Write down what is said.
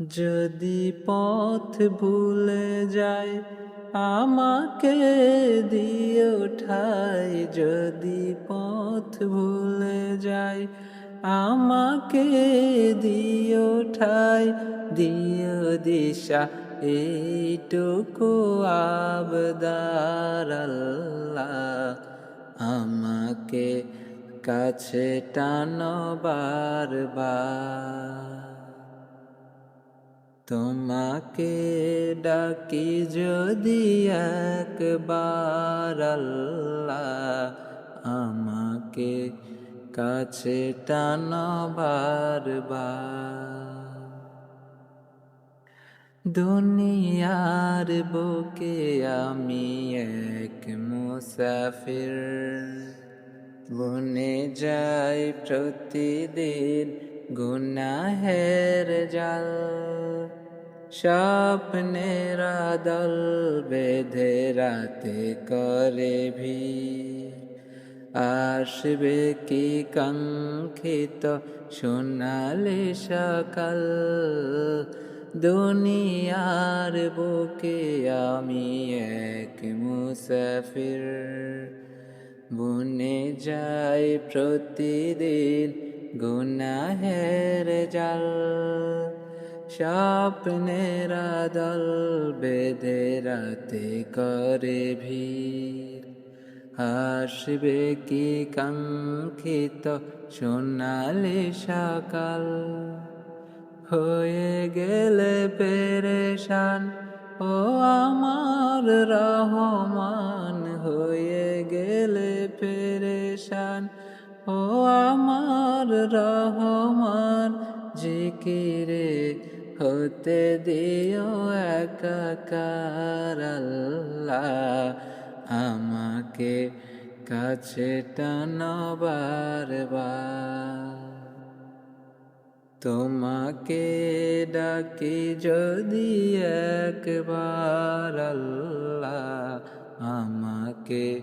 যদি পথ ভুলে যায় আমাকে দিও ঠাই যদি পথ ভুলে যায় আমাকে দিয়ে ঠাই দিও দিশা, এইটুকু আবদার আমাকে কাছে টানো বারবার। তোমাকে ডাকি যদি একবার আমাকে কাছে টানবার দুনিয়ার বুকে আমি এক মুসাফির বনে যাই প্রতিদিন গুনাহের জাল, স্বপ্নের দল বেঁধে রাতে করে ভি আসবে কি কাঙ্ক্ষিত সোনালে সকাল? দুনিয়ার বুকে আমি এক মুসাফির। বনে যাই প্রতিদিন গুনাহের জাল স্বপ্নের দল বেঁধে রাতে করে ভিড়। আসবে কি কাঙ্ক্ষিত সোনালি সকাল? হয়ে গেলে পেরেশান, ও আমার রহমান ও আমার রহমান, জিকিরে হতে দিও একাকার আল্লাহ। আমাকে কাছে টানবার তোমাকে ডাকি যদি একবার আল্লাহ, আমাকে